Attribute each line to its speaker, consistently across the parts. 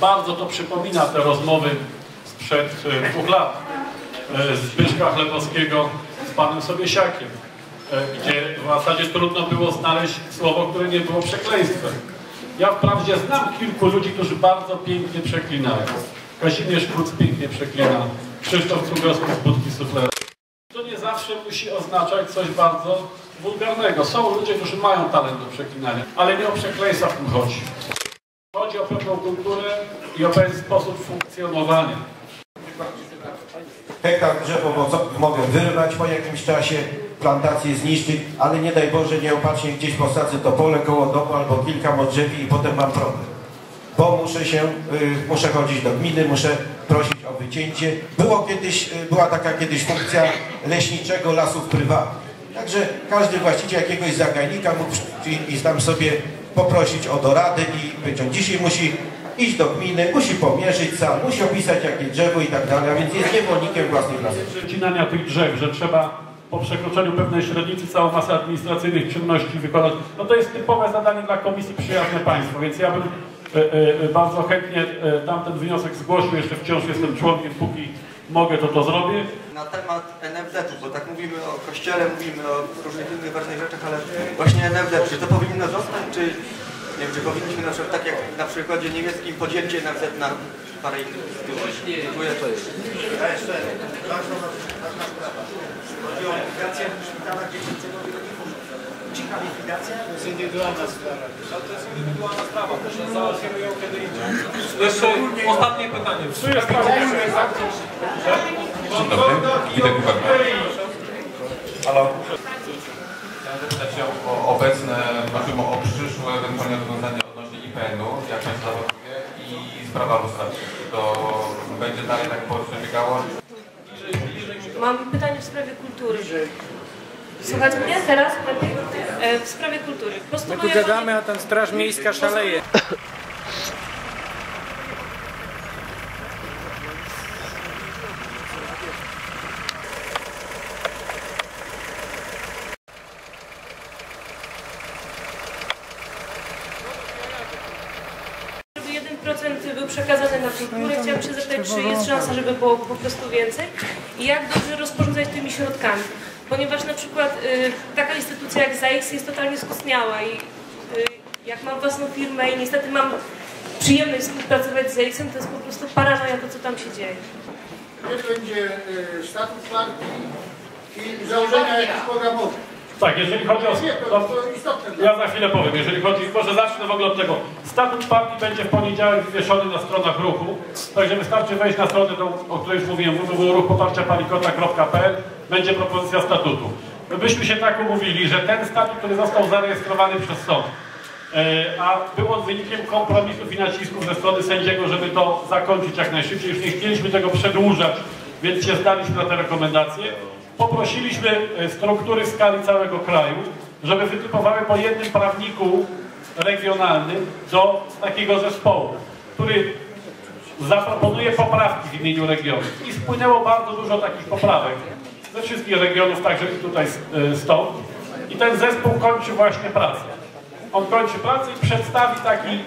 Speaker 1: Bardzo to przypomina te rozmowy sprzed e, dwóch lat e, Zbyszka Chlebowskiego z panem Sobiesiakiem, e, gdzie w zasadzie trudno było znaleźć słowo, które nie było przekleństwem. Ja wprawdzie znam kilku ludzi, którzy bardzo pięknie przeklinają. Kazimierz Kuc pięknie przeklina, Krzysztof Cugowski z Budki Suflera. To nie zawsze musi oznaczać coś bardzo wulgarnego. Są ludzie, którzy mają talent do przeklinania, ale nie o przekleństwa w tym chodzi. Chodzi o pewną kulturę i o pewien sposób funkcjonowania.
Speaker 2: Hektar drzew owocowych mogę wyrwać po jakimś czasie, plantację zniszczyć, ale nie daj Boże nieopatrznie gdzieś posadzę to pole koło domu albo kilka modrzewi i potem mam problem. Bo muszę się, y, muszę chodzić do gminy, muszę prosić o wycięcie. Było kiedyś, y, była taka kiedyś funkcja leśniczego lasów prywatnych. Także każdy właściciel jakiegoś zagajnika mógł przyjść i tam sobie poprosić o doradę i wyciąć. Dzisiaj musi iść do gminy, musi pomierzyć sam, musi opisać jakie drzewo i tak dalej, a więc jest niewolnikiem własnych lasów.
Speaker 1: Przecinania tych drzew, że trzeba po przekroczeniu pewnej średnicy całą masę administracyjnych czynności wykonać. No to jest typowe zadanie dla Komisji Przyjazne Państwo, więc ja bym e, e, bardzo chętnie e, tamten wniosek zgłosił, jeszcze wciąż jestem członkiem, póki mogę, to to zrobię.
Speaker 3: na temat NFZ-u, bo tak mówimy o kościele, mówimy o różnych innych ważnych rzeczach, ale właśnie NFZ, czy to powinno zostać, czy, nie wiem, czy powinniśmy na przykład tak jak na przykładzie niemieckim podzielić NFZ na parę innych instytucji? Dziękuję.
Speaker 4: Ja jeszcze ważna, ważna sprawa. Chodzi o likwidację w szpitalach dziecięcego. Cicha likwidacja to jest indywidualna sprawa.
Speaker 5: To jest indywidualna sprawa, też załatwimy ją kiedy indziej. Jeszcze ostatnie pytanie.
Speaker 1: Tu jest
Speaker 6: Witek Kuberna.
Speaker 1: Halo.
Speaker 6: Chciałem zapytać się o obecne, znaczy o przyszłe ewentualne rozwiązanie odnośnie IPN-u, jak Państwo zawoduje i sprawa lustracji. Czy to będzie dalej tak przebiegało?
Speaker 7: Mam pytanie w sprawie kultury. Słuchać mnie teraz? E, W sprawie kultury. Po prostu
Speaker 8: My tu gadamy, a tam Straż Miejska szaleje.
Speaker 7: żeby 1% był przekazany na kulturę. Chciałam się zapytać, czy jest szansa, żeby było po prostu więcej i jak dobrze rozporządzać tymi środkami. Ponieważ na przykład y, taka instytucja jak ZAIX jest totalnie skostniała i y, jak mam własną firmę i niestety mam przyjemność współpracować z ZAIX-em, to jest po prostu paranoja to, co tam się dzieje.
Speaker 4: Kiedy będzie y, statut partii i założenia jakichś programowych?
Speaker 1: Tak, jeżeli chodzi o...
Speaker 4: Istotne.
Speaker 1: Ja za chwilę powiem, jeżeli chodzi, może zacznę w ogóle od tego. Statut partii będzie w poniedziałek wywieszony na stronach ruchu, także wystarczy wejść na stronę, tą, o której już mówiłem, www.ruchpoparciapalikota.pl, będzie propozycja statutu. My byśmy się tak umówili, że ten statut, który został zarejestrowany przez sąd, e, a był on wynikiem kompromisów i nacisków ze strony sędziego, żeby to zakończyć jak najszybciej, już nie chcieliśmy tego przedłużać, więc się zdaliśmy na te rekomendacje. Poprosiliśmy e, struktury w skali całego kraju, żeby wytypowały po jednym prawniku regionalnym do takiego zespołu, który zaproponuje poprawki w imieniu regionu. I spłynęło bardzo dużo takich poprawek ze wszystkich regionów, także i tutaj e, stąd. I ten zespół kończy właśnie pracę. On kończy pracę i przedstawi taki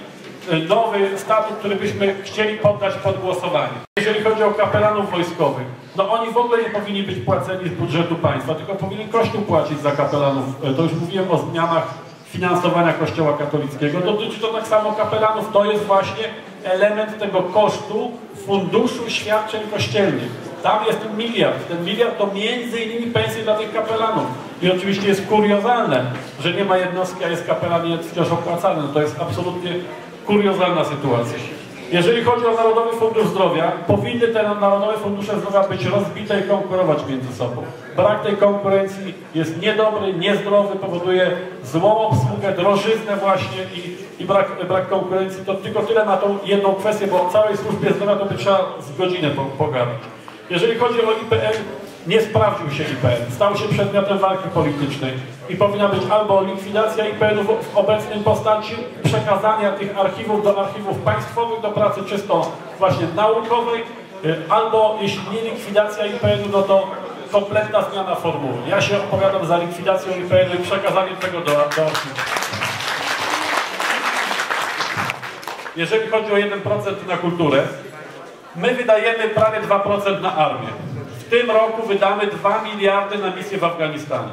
Speaker 1: e, nowy statut, który byśmy chcieli poddać pod głosowanie. Jeżeli chodzi o kapelanów wojskowych, no oni w ogóle nie powinni być płaceni z budżetu państwa, tylko powinien Kościół płacić za kapelanów. E, To już mówiłem o zmianach finansowania Kościoła katolickiego. Dotyczy to tak samo kapelanów. To jest właśnie element tego kosztu Funduszu Świadczeń Kościelnych. Tam jest ten miliard. Ten miliard to między innymi pensje dla tych kapelanów. I oczywiście jest kuriozalne, że nie ma jednostki, a jest kapelan wciąż opłacany. No to jest absolutnie kuriozalna sytuacja. Jeżeli chodzi o Narodowy Fundusz Zdrowia, powinny te Narodowe Fundusze Zdrowia być rozbite i konkurować między sobą. Brak tej konkurencji jest niedobry, niezdrowy, powoduje złą obsługę, drożyznę właśnie i, i brak, brak konkurencji. To tylko tyle na tą jedną kwestię, bo o całej służbie zdrowia to by trzeba z godzinę po- pogadać. Jeżeli chodzi o IPN, nie sprawdził się IPN, stał się przedmiotem walki politycznej i powinna być albo likwidacja IPN-u w obecnym postaci, przekazania tych archiwów do archiwów państwowych, do pracy czysto właśnie naukowej, y, albo jeśli nie likwidacja IPN-u, no to kompletna zmiana formuły. Ja się opowiadam za likwidacją IPN-u i przekazaniem tego do, do archiwów. jeżeli chodzi o 1% na kulturę. My wydajemy prawie 2% na armię. W tym roku wydamy 2 miliardy na misję w Afganistanie.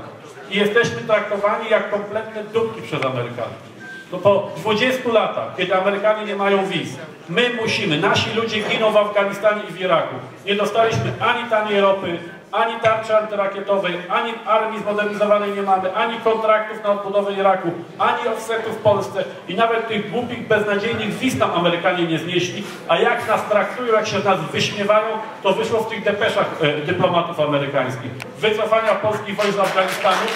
Speaker 1: I jesteśmy traktowani jak kompletne dupki przez Amerykanów. No po 20 latach, kiedy Amerykanie nie mają wiz, my musimy, nasi ludzie giną w Afganistanie i w Iraku. Nie dostaliśmy ani taniej ropy, ani tarczy antyrakietowej, ani armii zmodernizowanej nie mamy, ani kontraktów na odbudowę Iraku, ani offsetów w Polsce. I nawet tych głupich, beznadziejnych wiz nam Amerykanie nie znieśli, a jak nas traktują, jak się nas wyśmiewają, to wyszło w tych depeszach e, dyplomatów amerykańskich. Wycofania polskich wojsk z Afganistanu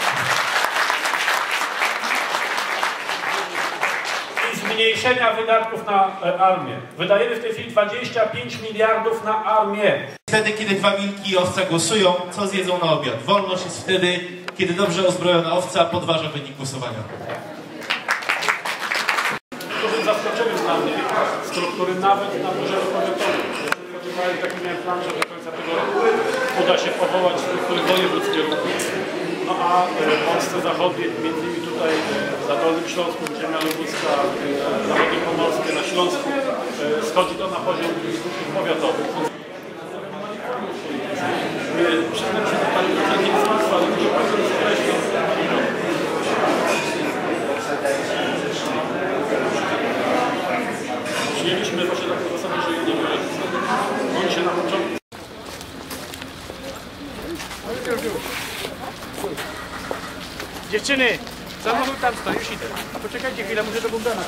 Speaker 1: i zmniejszenia wydatków na e, armię. Wydajemy w tej chwili 25 miliardów na armię.
Speaker 9: Wtedy, kiedy dwa wilki i owca głosują, co zjedzą na obiad? Wolność jest wtedy, kiedy dobrze uzbrojona owca podważa wynik głosowania.
Speaker 1: dużym zaskoczeniem dla mnie struktury nawet na poziomie powiatowym. Spodziewałem taki miałem plan, że do końca tego roku uda się powołać struktury wojewódzkie ruchu. No a e, w Polsce Zachodniej, między innymi tutaj e, na Dolnym Śląsku, ziemia lubuska, e, zachodnie pomorskie, na Śląsku, e, schodzi to na poziom powiatowych. Przyznam się, że Pani to nie jest łatwe, ale muszę Państwu skreślić. Przyjęliśmy właśnie taką zasadę, że na
Speaker 4: Dziewczyny, samochód tam stoi, już idę. Poczekajcie chwilę, muszę do Bogdana.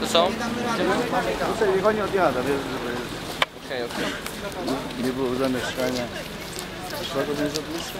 Speaker 5: To są?
Speaker 10: Niech oni odjada, wiesz, żeby nie było zamieszkania. Szlaku nie za blisko?